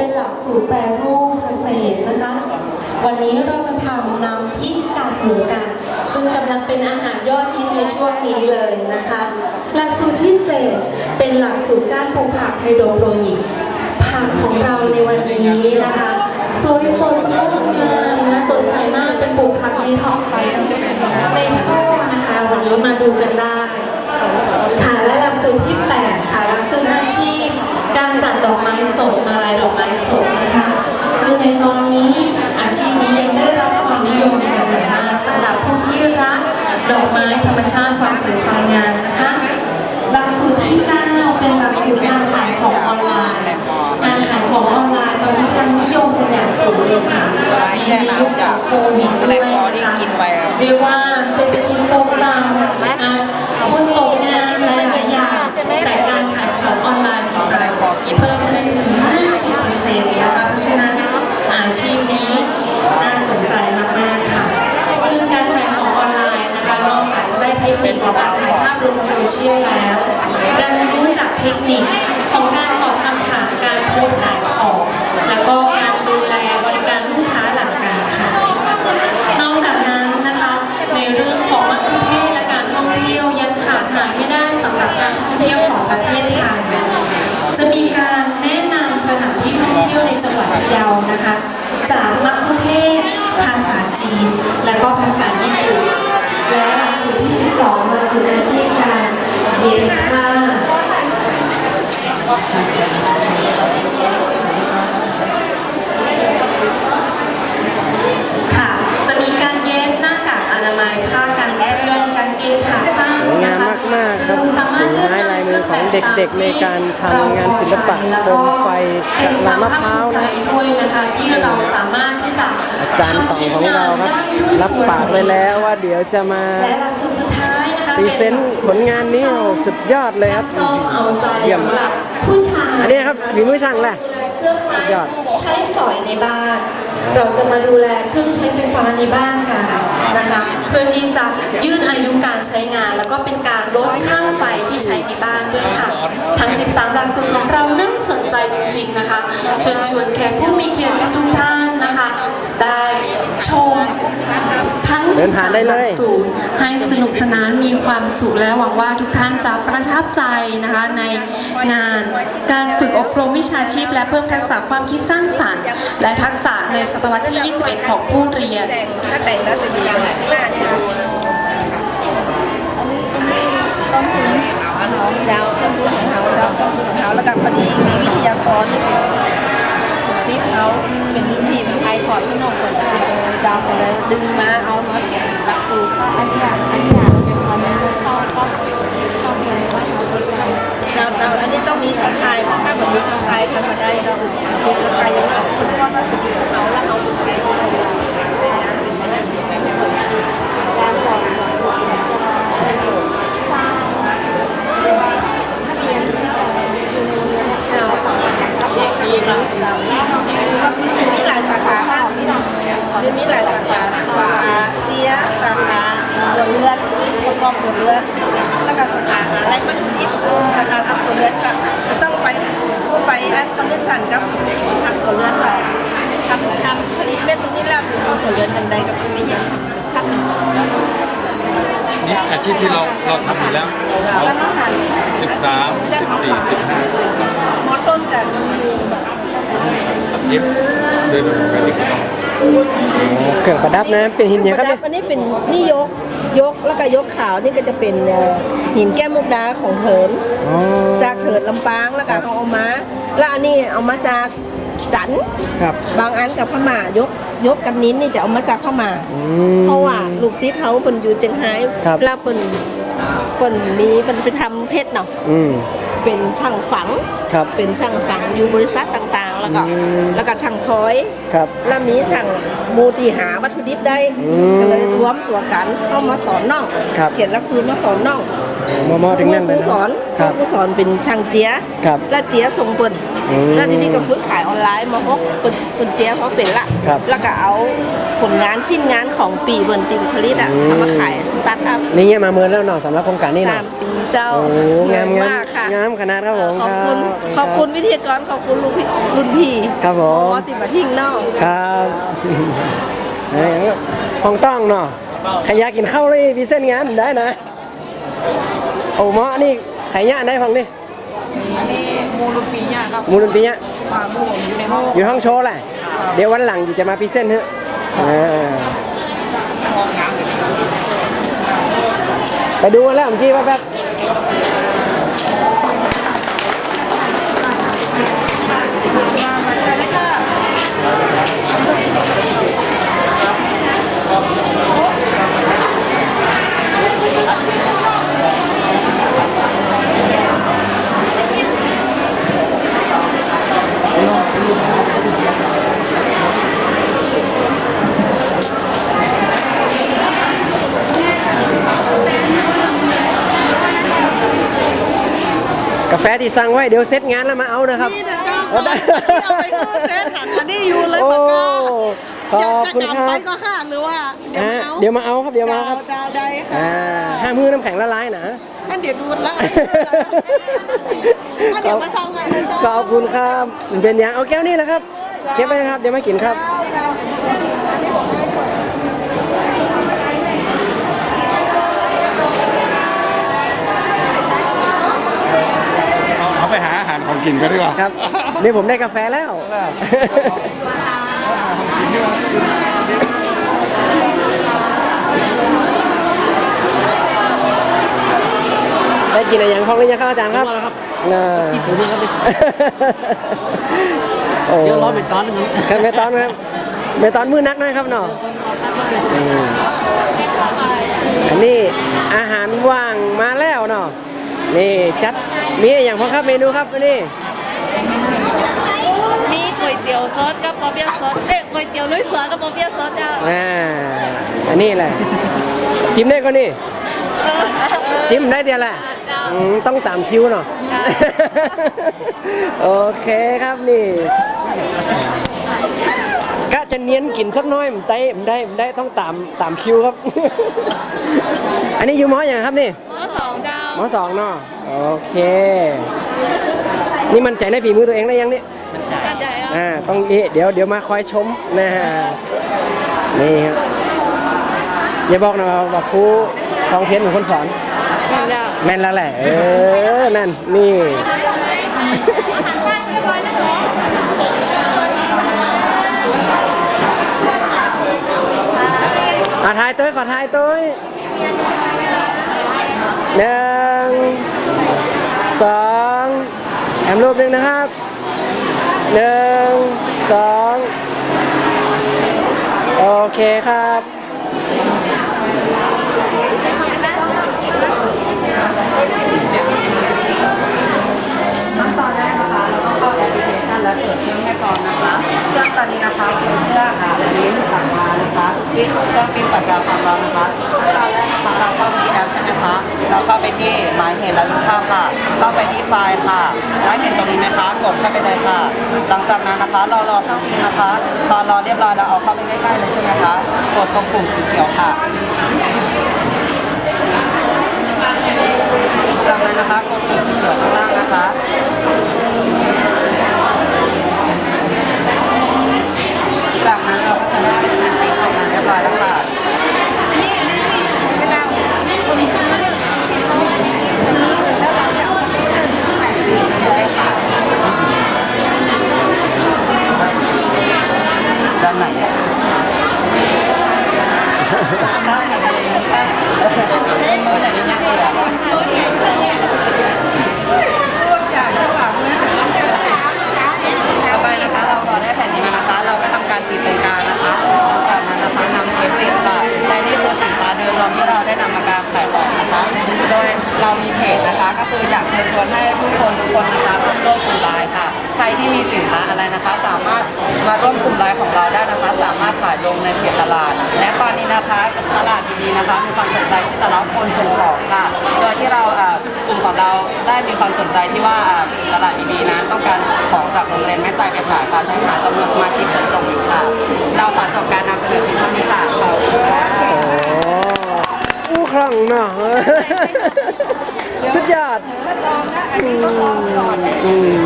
เป็นหลักสูตรแปรรูปเกษตรนะคะ วันนี้เราจะทำน้ำพริกกากหมูกัน ซึ่งกำลังเป็นอาหารยอดฮิตในช่วงนี้เลยนะคะ หลักสูตรที่เจ็ดเป็นหลักสูตรการปลูกผักไฮโดรโปรนิกผักของเราในวันนี้นะคะสวยสดงดงามนะสดใสมากเป็นปลูกผักในท้องในช่อนะคะ วันนี้มาดูกันได้ ค่ะและหลักสูตรที่ 8 ค่ะหลักสูตรอาชี การจัดดอกไม้สดมาลายดอกไม้สดนะคะซึ่งในตอนนี้อาชีพนี้ยังได้รับความนิยมอย่างอย่างมากสำหรับผู้ที่รักดอกไม้ธรรมชาติความสวยความงามนะคะหลักสูตรที่ 9 เป็นหลักสูตรการขายของออนไลน์การขายของออนไลน์ตอนนี้ความนิยมเป็นอย่างสูงเลยค่ะมีในยุคของโควิดด้วยนะคะเรียกว่าเศรษฐกิจตกต่ำ นิคของการตอบคำถามการโพสต์ขายของ แล้วก็การดูแลบริการลูกค้าหลังการขายนอกจากนั้นนะคะในเรื่องของมัคคุเทศและการท่องเที่ยวยังขาดหายไม่ได้สำหรับการท่องเที่ยวของประเทศไทยจะมีการแนะนำสถานที่ท่องเที่ยวในจังหวัดพะเยานะคะ จากมัคคุเทศภาษาจีน และก็ภาษาญี่ปุ่นและหลักสูตรที่12หลักสูตรอาชีพการเย็บผ้า ค่ะ จะมีการเย็บหน้ากากอนามัยผ้ากันเปื้อนกางเกงขาสั้นสวยงานะมคะมากๆครับซึ่งสามารถเลือกฝีไม้ลายมือของเด็กๆในการทำงานศิลปะโคมไฟจากลำมะพร้าวนะ เป็นควมภคภูมิใจด้วยนะคะที่เราสามารถที่จะอาจารย์ต่องของเราครับ รับปากไว้แล้วว่าเดี๋ยวจะมา และหลักสูตรสุดท้ายนะคะ พรีเซนต์ผลงานนี้โอ้สุดยอดเลยครับส้มเอาใจเยี่ยมสำหรับผู้ชายอันนี้ครับฝีมือช่างแหละเครื่องไม้ยอดใช้สอยในบ้าน เราจะมาดูแลเครื่องใช้ไฟฟ้าในบ้านกันนะคะเพื่อที่จะยืดอายุการใช้งาน แล้วก็เป็นการลดค่าไฟที่ใช้ในบ้านด้วยค่ะทั้ง 13 หลักสูตรของเราน่าสนใจจริง ๆนะคะ เชิญชวนแขกผู้มีเกียรติทุกๆท่านนะคะ ได้ชมทั้ง เดินผ่านได้เลย13หกสูตรให้สนุกสนานมีความสุขและหวังว่าทุกท่านจะประทับใจนะคะในงานการฝึกอบรมวิชาชีพ และเพิ่มทักษะความคิดสร้างสรรค์ และทักษะในศตวรรษที่ 21 ของผู้เรียนถ้าแต่งแล้วจะดีหน้าเนี่ยเจ้าต้นทุนของเขาเจ้าต้นทุนของเขาแล้วก็พอดีมีวิทยากรนี่เป็น ลูกศิษย์เขาเป็นรุ่นพี่เป็นไทยขอดพี่น้องคนได้เจ้าก็เลยดึงมาเอามาเขียนหลักสูตรอันนี้อันนี้อันนี้เข้าเข้าเข้าเลยว่าเขาเจ้าเจ้าอันนี้ต้องมีตะไคร้เพราะถ้าแบบมีตะไคร้ทำมาได้เจ้ามีตะไคร้ยังเอาคุณก็วัตถุดิบของเขาแล้วเอาดูแลดูแลเป็นงานเป็นงานเป็นงานเป็นงานก่อนเจ้า เด็กดีเนาะมีหลายสาขาค่ะมีมีหลายสาขาสาขาเจี๊ยสาขาหัวเรือนประกอบหัวเรือนแล้วก็สาขาหาแหล่งวัตถุดิบสาขาทำตัวเรือนก็จะต้องไปผู้ไปอันคอนเนชันกับทำตัวเรือนแบบทำทำผลิตเม็ดตรงนี้แล้วคือเข้าตัวเรือนกันใดกับตรงนี้ยังคัด นึ่งนี่อาชีพที่เราเราทำอยู่แล้วเราสิบสามสิบสี่สิบห้ามอต้นกันตัดเย็บโดยรวมกันนี่ก็ต้องโอ้เครื่องประดับนะเป็นหินอย่างครับดัเนี่ยบอันนี้เป็นนี่ยกยกแล้วก็ยกขาวนี่ก็จะเป็นเอ่อหินแก้มมุกดาของเถินอ๋อจากเถิดลำปางแล้วก็เขาเอามา แล้วอันนี้เอามาจาก จันทร์ครับ บางอันกับพม่ายกยกกันนิ้นนี่จะเอามาจากพม่าอืมเพราะว่าลูกศิษย์เขาเป็นอยู่เจียงไฮ้ครับแล้วเป็นเป็นมีเป็นไปทำเพชรเนาะอืมเป็นช่างฝังครับเป็นช่างฝังอยู่บริษัทต่างๆ แล้วก็อืมแล้วก็ช่างพลอยครับแล้วมีช่างมูตีหาวัตถุดิบได้อืมก็เลยรวมตัวกันเข้ามาสอนน้องครับเขียนหลักสูตรมาสอนน้องมอมอถึงนั่นคเลรูยนะสอนครับครูสอนเป็นช่างเจียครับและเจียส่งเปิ่นอืม แล้วทีนี้ก็ฝึกขายออนไลน์มาพกคนคนเจี๊ยบเขาเป็นละ ครับแล้วก็เอาผลงานชิ้นงานของปีบนติมผลิตอะอืม เอามาขายสตาร์ทอัพนี่เงี้ยมาเมินแล้วเนาะสำหรับโครงการนี้สาเนาะมปีเจ้าโอ้งามงามมากค่ะงามขนาดครับผมขอบคุณครับขอบคุณวิทยากรขอบคุณลุงพี่รุ่นพี่ครับผมอ๋อติมาทิ้งนอก ครับเอ้ยห้องต้องเนาะใครอยากกินข้าวเลยพิเศษงานได้นะ โอ้หมอนี่ไข่ย่างได้ฟังดิ อันนี้ มูลุปีเนี่ยครับมูลนิธิเนี่ยปลามูอยู่ในห้องอยู่ห้องโชว์แหละ เดี๋ยววันหลังอยู่จะมาพิเศษเถอะอ่าไปดูกันแล้วเมื่อกี้ว่าแบบ แฟที่สั่งไว้เดี๋ยวเซตงานแล้วมาเอานะครับนี่นะเจ้าเอาได้เอาไปเข้าเซตหันอันนี้อยู่เลยโอ้ปากกาขอยาอกบคุณคจะกลับรัไปบก็ค่ะหรือว่าเดี๋ยวอ่ามาเอาเดี๋ยวมาเอาครับเดี๋ยวมาครับเจ้าได้ค่ะอ่าห้ามมือน้ำแข็งละลายนะ อันเดี๋ยวดูดละอันเดี๋ยวมาสั่งกันนะเจ้าขอบคุณครับเป็นอย่างเอาแก้วนี่นะครับ เก็บไปนะครับ เดี๋ยวมากินครับเอาไปหาอาหารของ กินกันดีกว่าครับ นี่ผมได้กาแฟแล้ว ได้กินอะไรอย่างพ้องหรือยังครับอาจารย์ครับกินผมนี่ครับเดี๋ยวรอเมตอนนึงครับเมตอนครับเมตอนมือนักหนะครับเนาะอืมอันนี้อาหารว่างมาแล้วเนาะนี่จัด มีอย่างพอครับเมนูครับอันนี้มีก๋วยเตี๋ยวซอสกับปอเปี๊ยะซอสเอ๊ะก๋วยเตี๋ยวลุยสวนกับปอเปี๊ยะซอสเจ้าอ่าอันนี้แหละจิ้มได้ก็นี่เออจิ้มได้เดียวแหละอืมต้องตามคิวเนาะโอเคครับนี่กะจะเนียนกินสักหน้อยมันได้มันได้มันได้ต้องตามตามคิวครับ อันนี้อยู่มออย่างครับนี่หม้อสองเจ้า มอสองเนาะโอเค นี่มันใจในฝีมือตัวเองได้ยังนี่กันใจอะอ่าต้องเอะเดี๋ยวเดี๋ยวมาคอยชมนะฮะนี่ครับอย่าบอกนะว่าครูทองเพียนเป็นคนสอนเจ้าแม่นแล้วแหละ เออ นั่น นี่ อาทายตัวขอทายตัว หนึ่งสองแอมรูปหนึ่งนะครับหนึ่งสองโอเคครับ เข้าไฟล์ค่ะได้เห็นตรงนี้ไหมคะกดเข้าไปเลยค่ะ หลังจากนั้นนะคะรอรอเครื่องปิ้นะคะพอรอเรียบร้อยแล้วเอาเข้าไปใกล้ๆเลยใช่ไหมคะกดตรงปุ่มสีเขียวค่ะจากนั้นนะคะกดปุ่มสีเขียวข้างล่างนะคะจากนั้นเราก็จะได้แผ่นปิ้งออกมาเรียบร้อยแล้วค่ะ ด้านไหนอะด้านไหนค่ะเมื่อไหร่เนี่ยต่อไปนะคะเราก็ได้แผ่นนี้มานะคะเราก็ทำการตีเป็นกลางนะคะกนั้นนะคะนำเทปติดค่ะในนี่คือสินค้าเดิมรวมที่เราได้นำมาการขายของนะคะโดยเรามีเพจนะคะก็คืออยากเชิญชวนให้ผู้คนทุกคนนะคะร่วมโลกกลุ่มไลน์ค่ะ ใครที่มีสินค้าอะไรนะคะ สามารถ มาร่วมกลุ่มไลน์ของเราได้นะคะ สามารถขายลงในเพจตลาด และตอนนี้นะคะตลาดดีๆนะคะ มีความสนใจที่จะรับคนส่งของค่ะ โดยที่เรากลุ่มของเราได้มีความสนใจที่ว่าตลาดบีบีนั้นต้องการของจากโรงเรียนแม่ใจไปขายค่ะในหาจำนวนสมาชิกขนส่งอยู่ค่ะ เราขอจบการนำเสนอเพียงเท่านค่ะขอบคุณค่ะโอ้อู้คล่องเนาะสุดยอด องนะอันนี้ทดลองก่อนอืม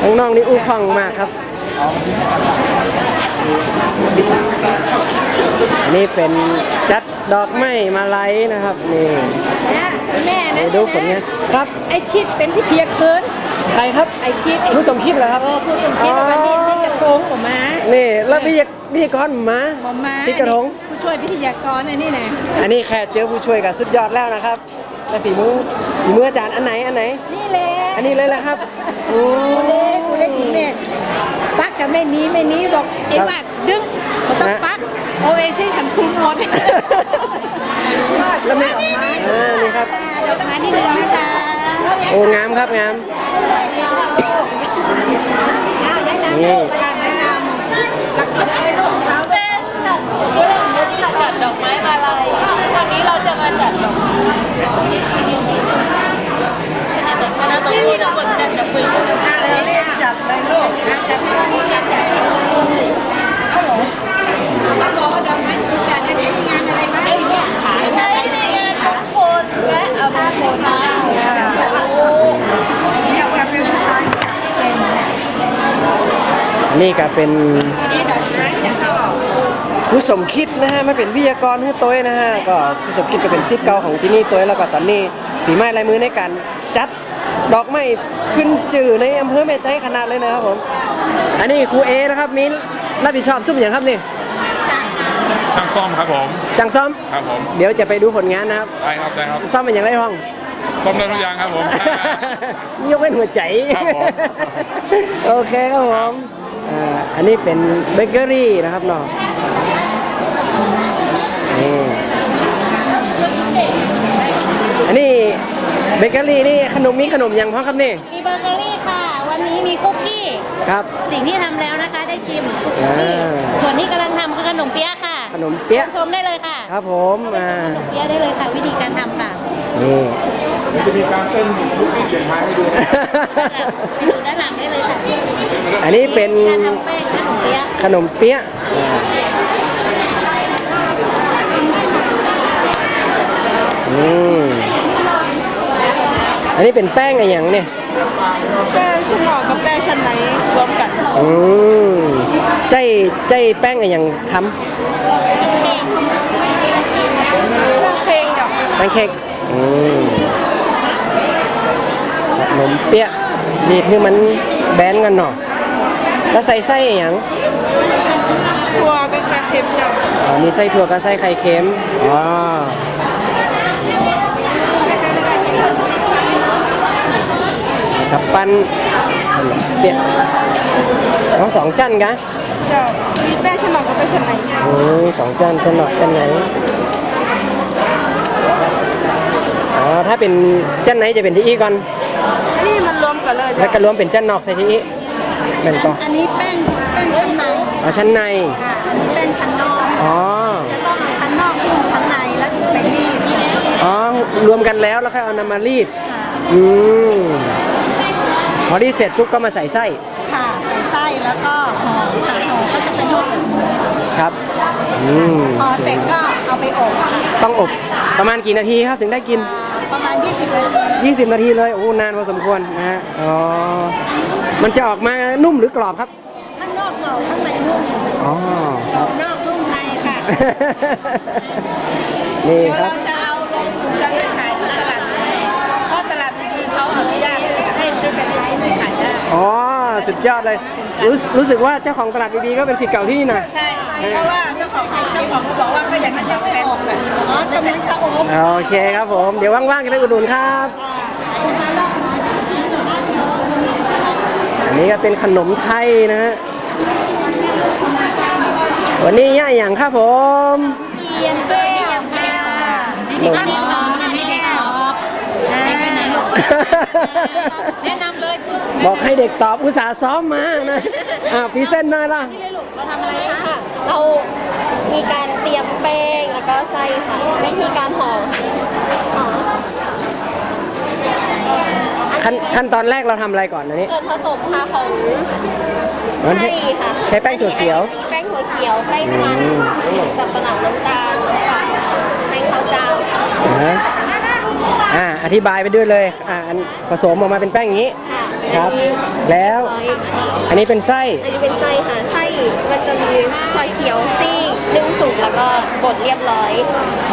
โอ้น้องๆนี่อู้คล่องมากครับ อันนี้เป็นจัดดอกไม้มาไลยนะครับนี่แม่ไปนะดูผลงานครับ ไอคิดเป็นพิธีเคินใครครับไอคิดไอรู้สมคิดเหรอครับ เออผู้สมคิดวันนี้ที่จะโค้งออกมานี่แล้วพี่พี่ก้อนมาออกมาพี่กระทงผู้ช่วยพิธีกรอันนี้นะอันนี้แค่เจอผู้ช่วยกับสุดยอดแล้วนะครับ แต่ฝีมือฝีมืออาจารย์อันไหนอันไหน นี่แหละอันนี้เลยแหละครับโอ้เล็กเล็กแม่ปักกับแม่นี้แม่นี้บอกไอ้วัดดึงมันต้องปักโอเอซิฉันคุ้นหมดแล้วมีอ่านี่ครับดอกไม้ที่หนึ่งนะคะโอ้งามครับงามนี่การแนะนำลักษณะให้ลูกเราเป็นจัดจัดดอกไม้มาลัยซึ่งวันนี้เราจะมาจัดดอกไม้ที่ที่เราบนจัดดอกไม้ เลยเรียกจับเลยลูก จัดให้ที่จัดจัดให้ ต้องบอกว่าดอกไม้ถูกจัดจะใช้ในงานอะไรบ้างเนี่ยขาย ใช้ในงานมงคลและอภมงคล เนี่ยว่าเป็นผู้ชายจัดเป็น นี่ก็เป็นนี่ดอกไม้จะชอบครูสมคิดนะฮะไม่เป็นวิทยากรให้ตัวนะฮะก็ครูสมคิดก็เป็นซิปเก่าของที่นี่ตัวแล้วก็ตอนนี้ฝีไม้ลายมือในการจัดดอกไม้ขึ้นจื่อในอำเภอแม่ใจขนาดเลยนะครับผมอันนี้ครูเอนะครับมีรับผิดชอบซุ้มอย่างครับนี่ช่างซ่อมครับผมจังซ่อมครับผมเดี๋ยวจะไปดูผลงานนะครับได้ครับได้ครับซ่อมเป็นอย่างไรห้องซ่อมได้ทุกอย่างครับผมยกเว้นหัวใจครับผมโอเคครับผม อ่าอันนี้เป็นเบเกอรี่นะครับเนาะนี่อันนี้เบเกอรี่นี่ขนมมีขนมยังพ่อครับนี่ มีเบเกอรี่ค่ะ วันนี้มีคุกกี้ ครับ สิ่งที่ทำแล้วนะคะได้ชิมคุกกี้ อ่า ส่วนที่กำลังทำคือขนมเปี๊ยะค่ะขนมเปี๊ยะชมได้เลยค่ะครับผมอ่าขนมเปี๊ยะได้เลยค่ะ วิธีการทำค่ะนี่ จะมีการเต้นคุกกี้เสียงไม้ให้ดูไปดูด้านหลังได้เลยค่ะ อันนี้เป็นการทำแป้งขนมเปี๊ยะขนมเปี๊ยะอืมอันนี้เป็นแป้งอะไรอย่างเนี่ยแป้งชั้นนอกกับแป้งชั้นในรวมกันอืมใจใจแป้งอะไรอย่างทเพลงดอกำแป้งเค้กอืมขนมเปี๊ยะดีดให้มันแบนกันเนาะ แล้วใส่ไส้อะไรอย่างทัวก็แค่เค็มดอกอ๋อมีไส้ถั่วกับไส้ไข่เค็มอ๋อกับปั้นขนมเปี๊ยะเอาสองจันกะเจ้ามีแป้งชั้นนอกกับแป้งชั้นในเนี่ยโอ้ยสองจานจะหนอกจานไหนอ๋อถ้าเป็นจานไหนจะเป็นที่อีก่อนนี่มันรวมกันเลยแล้วก็รวมเป็นจานนอกใส่ที่อี แม่นต่ออันนี้แป้งแป้งชั้นในเอาชั้นในค่ะอันนี้แป้งชั้นนอก อ๋อจะต้องเอาชั้นนอกขึ้นชั้นในแล้วถึงไปรีดอ๋อรวมกันแล้วแล้วค่อยเอานำมารีดอืมพอรีดเสร็จปุ๊บก็มาใส่ไส้ค่ะใส่ไส้แล้วก็ห่อค่ะห่อก็จะเป็นรูปแบบนี้ครับอืมพอเสร็จก็เอาไปอบค่ะต้องอบประมาณกี่นาทีครับถึงได้กิน ประมาณ 20นาที 20 นาทีเลยโอ้นานพอสมควรนะฮะอ๋อ มันจะออกมานุ่มหรือกรอบครับ ข้างนอกกรอบข้างในนุ่มอ๋อ กรอบนอกนุ่มในค่ะ นี่ครับเราจะเอาลงถุงกันไปขายที่ตลาดนี้เพราะตลาดดีๆเขาอนุญาตให้เป็นจะให้ไปขายได้ อ๋อ สุดยอดเลย รู้รู้สึกว่าเจ้าของตลาดดีๆก็เป็นสิทธิ์เก่าที่นี่นะ ใช่ เพราะว่าเจ้าของเจ้าของเขาบอกว่าเขาอยากจะแพ็คแบบอ๋อกำลังจะอบโอเคครับผม เดี๋ยวว่างๆจะไปอุดหนุนครับ นนี้ก็เป็นขนมไทยนะฮะวันนี้ย่าอย่างครับผมเทียนแก้วค่ะนี่ก็นี่ต่อนี่แก้วนี่ไปไหนลูกแนะนำเลยคือบอกให้เด็กตอบอุตส่าห์ซ้อมมานะอ่าพรีเซนต์หน่อยล่ะเราทำอะไรคะค่ะเรามีการเตรียมแป้งแล้วก็ไส้ค่ะวิธีการห่อห่อ ขั้นขั้นตอนแรกเราทำอะไรก่อนอันนี้ ส่วนผสมค่ะของมันไส้ค่ะใช้แป้งถั่วเขียว อันนี้แป้งถั่วเขียวแป้งมันอืมสับปะหลังน้ำตาลน้ำตาลแป้งข้าวเจ้าอ่าอ่าอธิบายไปด้วยเลยอ่าอันผสมออกมาเป็นแป้งอย่างนี้ค่ะครับอันนี้แล้วร้อยอันนี้เป็นไส้ อันนี้เป็นไส้ค่ะไส้ มันจะมีถั่วเขียวซี่นึ่งสุกแล้วก็บดเรียบร้อย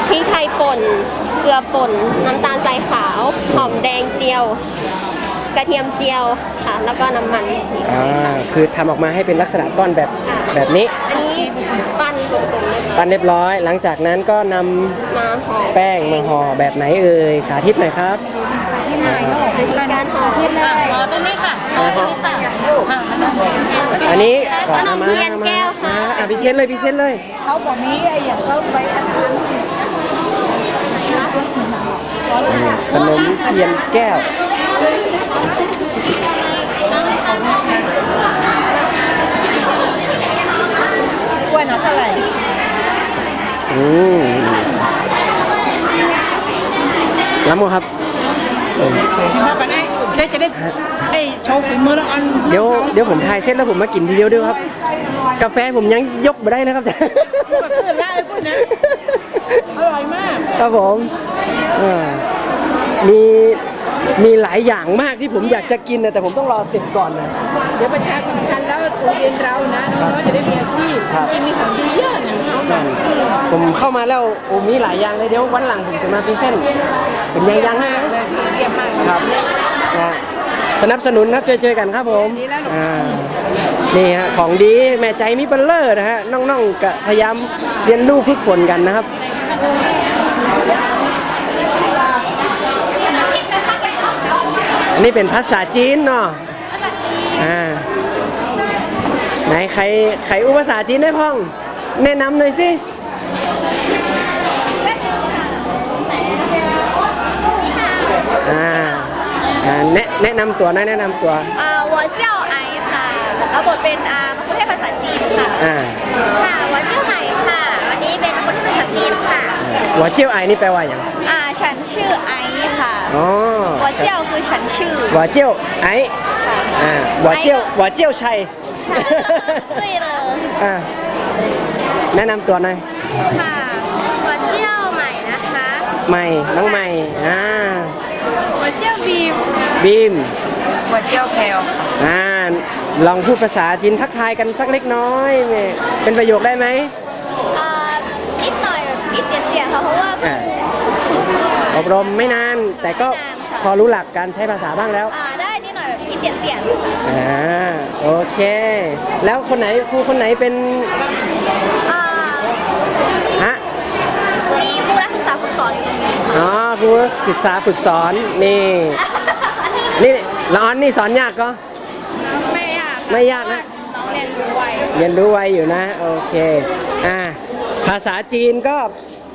พริกไทยป่นเกลือป่นน้ำตาลทรายขาวหอมแดงเจียว กระเทียมเจียวค่ะ แล้วก็น้ำมันนี่อ่าค่ะคือทำออกมาให้เป็นลักษณะก้อนแบบแบบนี้ อันนี้ปั้นกลมๆเลยปั้นเรียบร้อย หลังจากนั้นก็นำมาห่อแป้งมาห่อแบบไหนเอ่ยสาธิตหน่อยครับอันนี้การห่อที่แรก ขอตัวนี้ค่ะขอตัวนี้ค่ะ อันนี้ก่อนขนมมาเทียนมาแก้วค่ะอ่าพิเศษเลยพิเศษเลย เขาบอกมีไอ้อย่างเขาไปอันนั้นขนมเทียนแก้วกล้วยเนาะเท่าไหร่อืมรับมั้งครับชิมแล้วกันไอ้ ได้จะได้ไอ้โชว์ฝีมือแล้วอันเดี๋ยวเดี๋ยวผมถ่ายเสร็จแล้วผมมากินทีเดียวด้วยครับ กาแฟผมยังยกไม่ได้นะครับก็ซื้อได้ไอ้ปุ้ยนะอร่อยมากครับผมเออมีมีหลายอย่างมากที่ผมอยากจะกินนะแต่ผมต้องรอเสร็จก่อนนะ เดี๋ยวประชาสัมพันธ์แล้วโรงเรียนเรานะน้องๆจะได้มีอาชีพครับจริงมีของดีเยอะเนี่ยน้องนั่นผมเข้ามาแล้วโอ้มีหลายอย่างเลยเดี๋ยววันหลังผมจะมาพรีเซนต์เป็นอย่างยังให้นะเยี่ยมมากครับ นะสนับสนุนครับเจอเจอกันครับผมอ่านี่ฮะของดีแม่ใจมีเบลเลอร์นะฮะน้องๆก็พยายามเรียนรู้ฝึกฝนกันนะครับอันนี้เป็นภาษาจีนเนาะอ่าไหนใครใครอุปภาษาจีนได้พ้อง แนะนำหน่อยสิอ่า อ่าแนะแนะนำตัวหนะแนะนำตัว อ่า我叫ไอค่ะรับบทเป็นอ่ามะคุเทศภาษาจีนค่ะ อ่า ค่ะ我叫ไหมค่ะ วันนี้เป็นมะคุเทศภาษาจีนค่ะ หัวเจี้ยวไอนี่แปลว่าอย่าง อ่าฉันชื่อไอค่ะ อ๋อ 我叫คือฉันชื่อ หัวเจี้ยวไออ่าหัวเจี้ยวหัวเจี้ยวชัย 对了 อ่าแนะนำตัวหน่อย ค่ะ我叫ไหมนะคะ ใหม่น้องใหม่อ่า 我叫บีมบีมหัวเจียวแพลวอ่าลองพูดภาษาจีนทักทายกันสักเล็กน้อยแม่เป็นประโยคได้ไหมอ่านิดหน่อยแบบนิดเดียวๆค่ะเพราะว่าเพิ่งอบรมไม่นาน แต่ก็ไม่นานค่ะพอรู้หลักการใช้ภาษาบ้างแล้ว อ่าได้นิดหน่อยแบบนิดเดียวๆค่ะอ่าโอเค แล้วคนไหนครูคนไหนเป็นอ่าฮะมีผู้นักศึกษาฝึกสอนอยู่ตรงนี้ค่ะ อ๋อครูศึกษาฝึกสอนนี่ นี่ละออนนี่สอนยากก็ ไม่ยากไม่ยากนะ น้องเรียนรู้ไวเรียนรู้ไวอยู่นะ โอเคอ่าภาษาจีนก็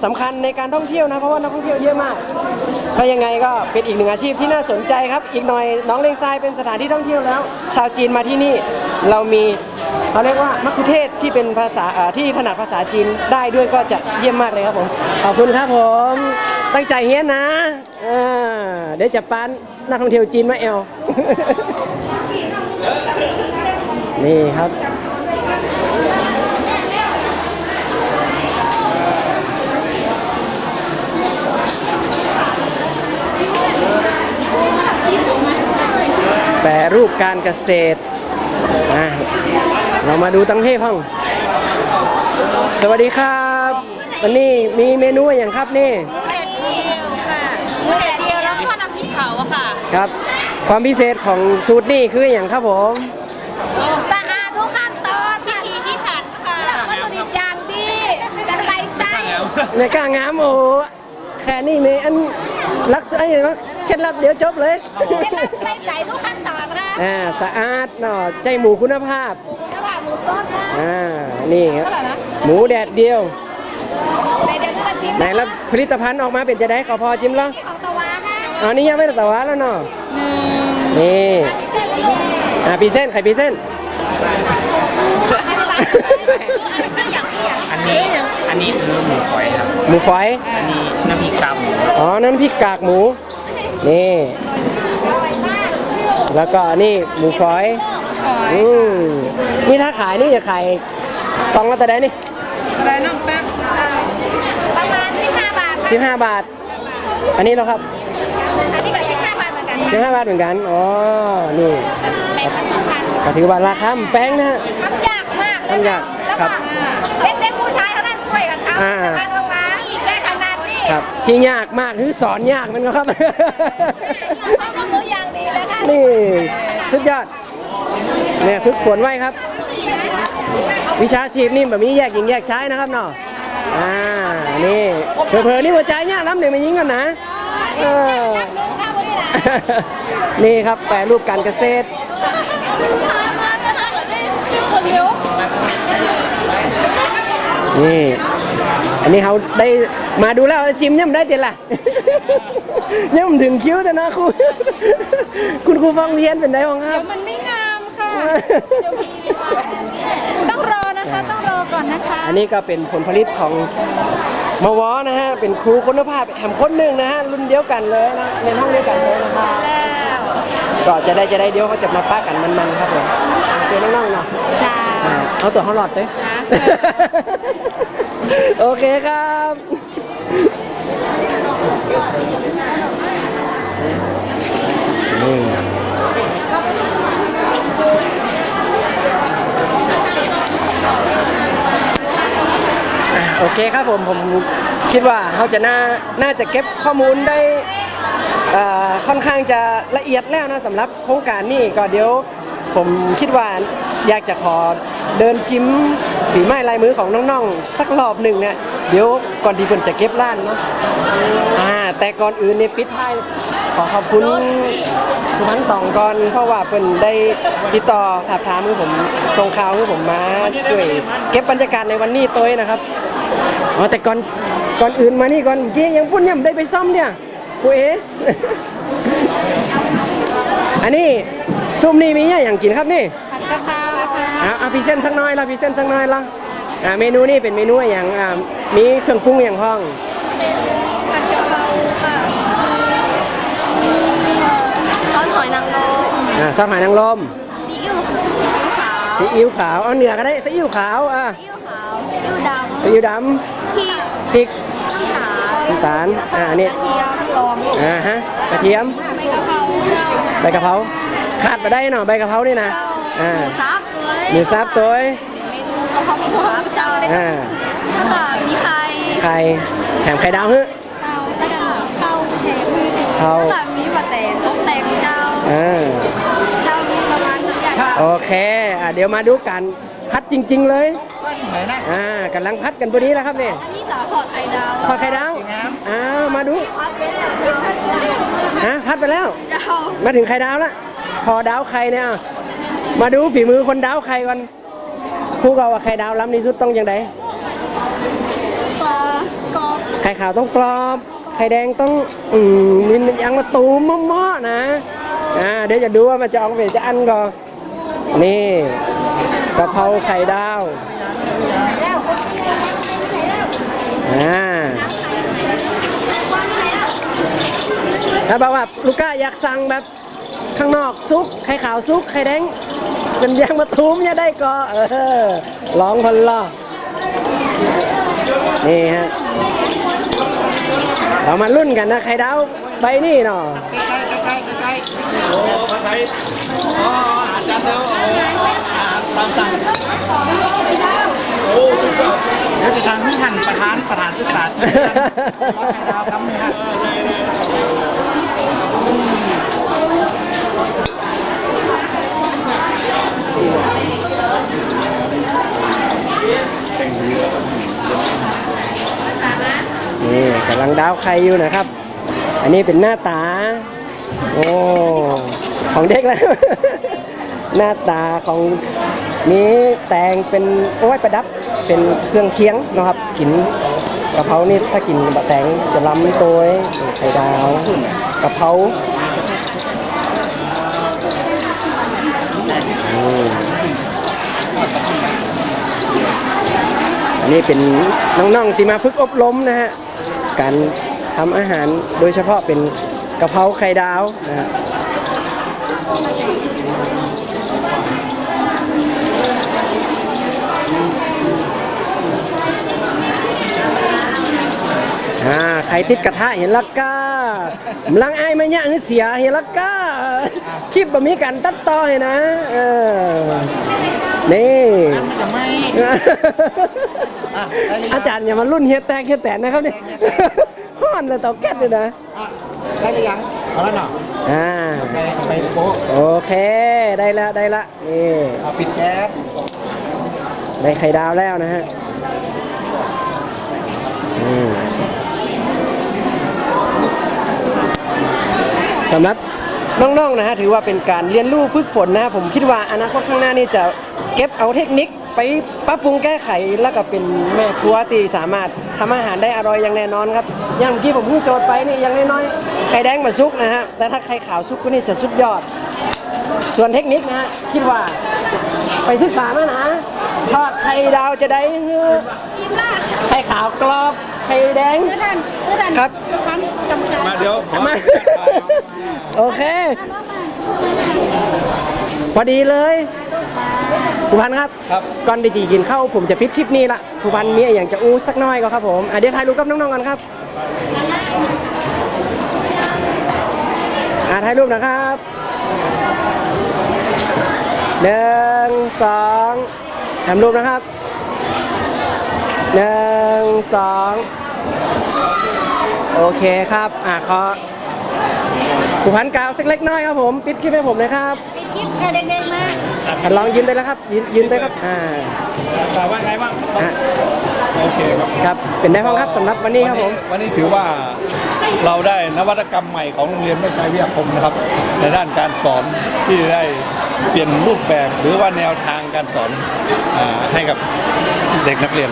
สำคัญในการท่องเที่ยวนะ เพราะว่านักท่องเที่ยวเยอะมากถ้ายังไงก็เป็นอีกหนึ่งอาชีพที่น่าสนใจครับ อีกหน่อยน้องเลงทรายเป็นสถานที่ท่องเที่ยวแล้ว ชาวจีนมาที่นี่เรามีเขาเรียกว่ามัคคุเทศก์ที่เป็นภาษาอ่าที่ถนัดภาษาจีนได้ด้วยก็จะเยี่ยมมากเลยครับผม ขอบคุณครับผม ตั้งใจเฮียนะอ่าเดี๋ยวจะปานนักท่องเที่ยวจีนมาเอลนี่ครับ แปรรูปการเกษตรอะเรามาดูตั้งเทพห้อง สวัสดีครับ วันนี้มีเมนูอย่างครับนี่ ค่ะครับ ความพิเศษของสูตรนี่คืออย่างครับผม สะอาดทุกขั้นตอนพิธีที่ผ่านค่ะวัตถุดิบอย่างดีจะใส่ใจในกล้างามโอ้โหแค่นี้เมอันรักษาอย่างว่าเคล็ดลับเดี๋ยวจบเลยเป็นรับใส่ใจทุกขั้นตอนค่ะอ่าสะอาดเนาะใจหมูคุณภาพสวัสดีหมูสดค่ะอ่านี่ครับหมูแดดเดียวในเดี๋ยวจะจิ้มไหนแล้วผลิตภัณฑ์ออกมาเป็นจะได้ขอพอจิ้มแล้วข องตะวันค่ะอ๋อนี่ยังไม่ได้ตะวันแล้วเนาะนี่เส้นเลยอ่าพรีเส้นต์ใครพรีเส้นต์อันนี้อันนี้คือหมูฝอยครับ หมูฝอย อันนี้น้ำพริกกาหมูอ๋อนั่นพริกกากหมู นี่ แล้วก็นี่หมูฝอย อืมนี่ถ้าขายนี่จะขายกล่องละแต่ใดนี่อะไรน้องแป๊บประมาณ15บาทสิบห้าบาท อันนี้เหราครับ อันนี้ก็15 บาท เหมือนกันสิบห้าบาทเหมือนกัน อ๋อ นี่แบ่งกันทุกคันก็ถือว่าราคามันแป้งนะฮะ ทำยากมากเลยทำยากแล้วครัก็บเป็นเด็กผู้ชายเท่านั้นช่วยกันทำอ่า แต่การออกมาได้ขนาดนี้ครับ ที่ยากมากคือสอนยากมันก็ครับ เขาก็มืออย่างดีเลยค่ะนี่สุดยอดเนี่ยฝึกฝนไว้ครับ วิชาชีพนี่แบบนี้แยกหญิงแยกชายนะครับเนาะอ่านี่เผลอๆนี่หัวใจเนี่ยรับหนึ่งมายิงกันนะเออ นี่ครับแปรรูปการเกษตรคนเดียวนี่อันนี้เขาได้มาดูแล้วจิมย่ำได้เต็มละย่ำถึงคิ้วแต่นะครูคุณครูฟังเรียนเป็นไงบ้างครับมันไม่งามค่ะต้องรอนะคะต้องรอก่อนนะคะ อันนี้ก็เป็นผลผลิตของ มวนะฮะ เป็นครูคุณภาพแถมคนหนึ่งนะฮะ รุ่นเดียวกันเลยนะเรียนห้องเดียวกันเลยนะครับก็จะได้จะได้เดี๋ยวเขาจะมาป้ากันมันๆครับผมเจอน้องๆเนาะจ้าอ่าเอาตัวเขาหลอดเลยโอเคครับนี่อะ โอเคครับผมผมคิดว่าเขาจะน่าน่าจะเก็บข้อมูลได้ค่อนข้างจะละเอียดแล้วนะสำหรับโครงการนี้ก็เดี๋ยวผมคิดว่าอยากจะขอเดินจิ้มฝีไม้ลายมือของน้องๆ สักรอบหนึ่งเนี่ยเดี๋ยวก่อนที่เพิ่นจะเก็บร้านเนาะอ่าแต่ก่อนอื่นเนี่ยปิดท้ายขอขอบคุณทุกท่านตองก่อนเพราะว่าเพิ่นได้ติดต่อถามถามคือผมส่งข่าวคือผมมาช่วยเก็บบรรยากาศในวันนี้ตัวเองนะครับ อ๋อแต่ก่อนก่อนอื่นมานี่ก่อนเมื่อกี้ยังพุ่นยังได้ไปซ่อมเนี่ยกูเอ๋อันนี้ซุ่มนี่มีเนี่ยอย่างกินครับนี่ผัดกะเพราค่ะอะเอาพรีเซนต์สักหน้อยละพรีเซนต์สักหน้อยละอ่าเมนูนี่เป็นเมนูอย่างอ่ามีเครื่องปรุงอย่างห้องผัดกะเพราค่ะซอสหอยนางรมอ่าซอสหอยนางรมซีอิ๊วซีอิ๊วขาวซีอิ๊วขาวเอาเหนือก็ได้ซีอิ๊วขาวอะซีอิ๊วขาว ซีอิ๊วดซีอิ๊วดำพริกำพริกน้ำตาลน้ำตาลอ่าอันนี้กระเทียมลองอ่าฮะกระเทียมใบกะเพราใบกะเพราขาดไปได้เนาะใบกะเพรานี่นะอ่าหมูสับเลยหมูสับตัวเมนูกะเพราหมูสับเจ้าเลยอ่าแล้วก็มีไข่ไข่แถมไข่ดาวฮึเจ้าแล้วก็ข้าวเค็มเขาแล้วก็มีปลาแตนต้มแตงเจ้าอ่าเจ้ามีประมาณทุกอย่างโอเคอะเดี๋ยวมาดูกันพัดจริง ๆ เลย อ่ากำลังพัดกันพอดีแล้วครับเนี่ยอันนี้สาหอดไข่ดาวทอดไข่ดาวอ้าวมาดูพัดไปแล้วฮะพัดไปแล้วเจ้ามาถึงไข่ดาวแล้วพอดาวไข่เนี่ยอะมาดูฝีมือคนดาวไข่ก่อนผู้เราว่าไข่ดาวล้ำที่สุดต้องยังไงปลากรอบไข่ขาวต้องกรอบ ไข่แดงต้องอืมมียังมาตูมมอๆนะอ่าเดี๋ยวจะดูว่ามันจะออกเป็นจะอันก่อนนี่กะเพราไข่ดาว อ่าถ้าบอกว่าลูก้าอยากสั่งแบบข้างนอกซุปไข่ขาวซุปไข่แดงเป็นยางมาทุมเนี่ยได้ก็เออลองพันล่อนี่ฮะเรามารุ่นกันนะไข่ดาวใบนี่เนาะแล้วตามสั่ง จะทางที่ท่านประธานสถานศึกษาที่ท่านร้อยแปดดาวครับนี่ฮะนี่กำลังดาวไข่อยู่นะครับ อันนี้เป็นหน้าตา โอ้ของเด็กแล้ว หน้าตาของนี้แต่งเป็นโอ้ยประดับ เป็นเครื่องเคียงนะครับกินกะเพรานี่ถ้ากินบะแตงจะล้ำตัวไข่ดาวกะเพราอันนี้เป็นน้องๆที่มาฝึกอบรมนะฮะการทำอาหารโดยเฉพาะเป็นกะเพราไข่ดาวนะฮะ อ่าใครติดกระทะเห็นและก้าำลังไอ้ไม่ยะเสียเห็นและก้าคลิปแบบมีการตัดต่อให้นะเออนี่มันจะไม่อะได้หรือยังอาจารย์อย่ามารุ่นเฮียแตกเฮียแตนนะครับเนี่ยห้อนเลยเตาแก๊สเลยนะอะได้หรือยังเอาแล้วเนาะอ่าโอเคเอาไปโป๊ะโอเคได้ละได้ละนี่เอาปิดแก๊สได้ไข่ดาวแล้วนะฮะอืม สำหรับน้องๆนะฮะถือว่าเป็นการเรียนรู้ฝึกฝนนะฮะผมคิดว่าอนาคตข้างหน้านี่จะเก็บเอาเทคนิคไปปรับปรุงแก้ไขแล้วก็เป็นแม่ครัวที่สามารถทำอาหารได้อร่อยอย่างแน่นอนครับอย่างเมื่อกี้ผมเพิ่งโจทย์ไปนี่อย่างน้อยๆไข่แดงมาซุกนะฮะแต่ถ้าไข่ขาวซุกก็นี่จะสุดยอด ส่วนเทคนิคนะฮะคิดว่า ไปศึกษามานะทอดไข่ดาวจะได้ไข่ขาวกรอบ ไข่แดงครับมาเดี๋ยวขอมา โอเค พอดีเลยผู้พันครับ ครับก่อนดีจีกินข้าวผมจะปิดคลิปนี้ละผู้พันมีอย่างจะอู้สักหน้อยก็ครับผมอะเดี๋ยวถ่ายรูปกับน้องๆกันครับอะถ่ายรูปนะครับหนึ่งสองทำรูปนะครับหนึ่งสอง โอเคครับ อะขอผู้พันกล่าวสักเล็กน้อยครับผม ปิดคลิปให้ผมเลยครับคิดเด็กๆมาอะลองยืนได้แล้วครับ ยืนยืนได้ครับ อ่าถามว่าไงบ้างอะโอเคครับครับ เป็นได้ห้องครับสำหรับวันนี้ครับผม วันนี้ถือว่าเราได้นวัตกรรมใหม่ของโรงเรียนแม่ใจวิทยาคมนะครับ ในด้านการสอนที่ได้เปลี่ยนรูปแบบหรือว่าแนวทางการสอนอาให้กับเด็กนักเรียน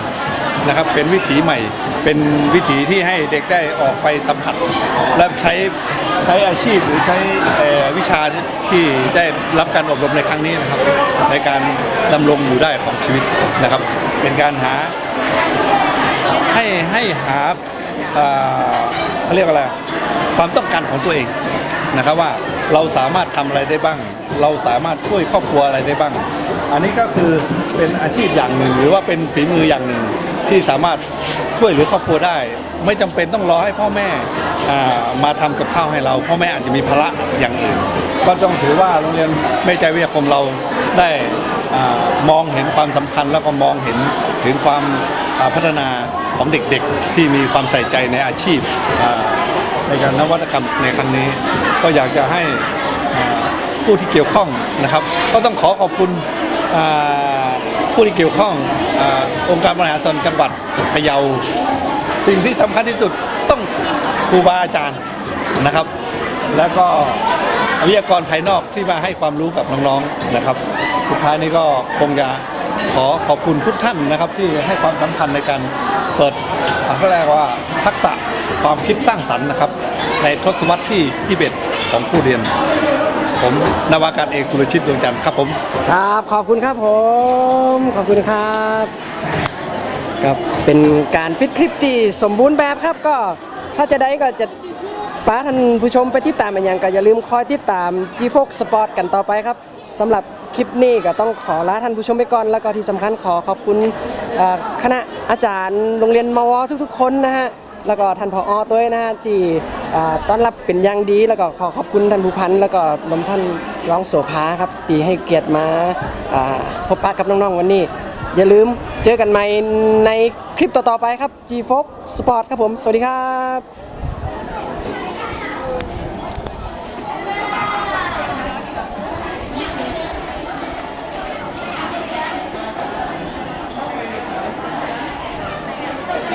นะครับเป็นวิถีใหม่ เป็นวิถีที่ให้เด็กได้ออกไปสัมผัส และใช้ใช้อาชีพหรือใช้วิชาที่ได้รับการอบรมในครั้งนี้นะครับ ในการดำรงอยู่ได้ของชีวิตนะครับ เป็นการหาให้ให้หาเขาเรียกอะไรความต้องการของตัวเองนะครับว่าเราสามารถทำอะไรได้บ้าง เราสามารถช่วยครอบครัวอะไรได้บ้าง อันนี้ก็คือเป็นอาชีพอย่างหนึ่ง หรือว่าเป็นฝีมืออย่างหนึ่ง ที่สามารถช่วยเหลือครอบครัวได้ ไม่จำเป็นต้องรอให้พ่อแม่อมาทำกับข้าวให้เรา พ่อแม่อาจจะมีภาระอย่างอื่นก็ต้องถือว่าโรงเรียนแม่ใจวิทยาคมเราได้อมองเห็นความสำคัญแล้วก็มองเห็นถึงความพัฒนาของเด็กๆ ที่มีความใส่ใจในอาชีพในการนวัตกรรมในครั้งนี้ ก็อยากจะให้ผู้ที่เกี่ยวข้องนะครับ ก็ต้องขอขอบคุณ ผู้ที่เกี่ยวข้องอาองค์การบริหารส่วนจังหวัดพะเยา สิ่งที่สำคัญที่สุดต้องครูบาอาจารย์นะครับ แล้วก็วิทยากรภายนอกที่มาให้ความรู้กับน้องๆนะครับ สุดท้ายนี้ก็คงจะขอขอบคุณทุกท่านนะครับ ที่ให้ความสำคัญในการเปิดอ่าเขาเรียกว่าทักษะความคิดสร้างสรรค์นะครับ ในทศวรรษที่21ของผู้เรียน ผมนาวากาศเอกสุรชิตดวงจันทร์ครับผม ครับขอบคุณครับผมขอบคุณครับครับเป็นการปิดคลิปที่สมบูรณ์แบบครับก็ถ้าจะได้ก็จะป้าท่านผู้ชมไปติดตามอย่างก็อย่าลืมคอยติดตาม G f o x Sport กันต่อไปครับสำหรับคลิปนี้ก็ต้องขอลาท่านผู้ชมไปก่อน แล้วก็ที่สำคัญขอขอบคุณคณะอาจารย์โรงเรียนมวทุกๆคนนะฮะ แล้วก็ท่านผอตัวนะฮะที่ต้อนรับเป็นอย่างดี แล้วก็ขอขอบคุณท่านผู้พันแล้วก็ลมท่านร้องโสภาครับที่ให้เกียรติมาอ่าพบปะกับน้องๆวันนี้ อย่าลืมเจอกันใหม่ในคลิปต่อๆไปครับ G Fox Sport ครับผม สวัสดีครับ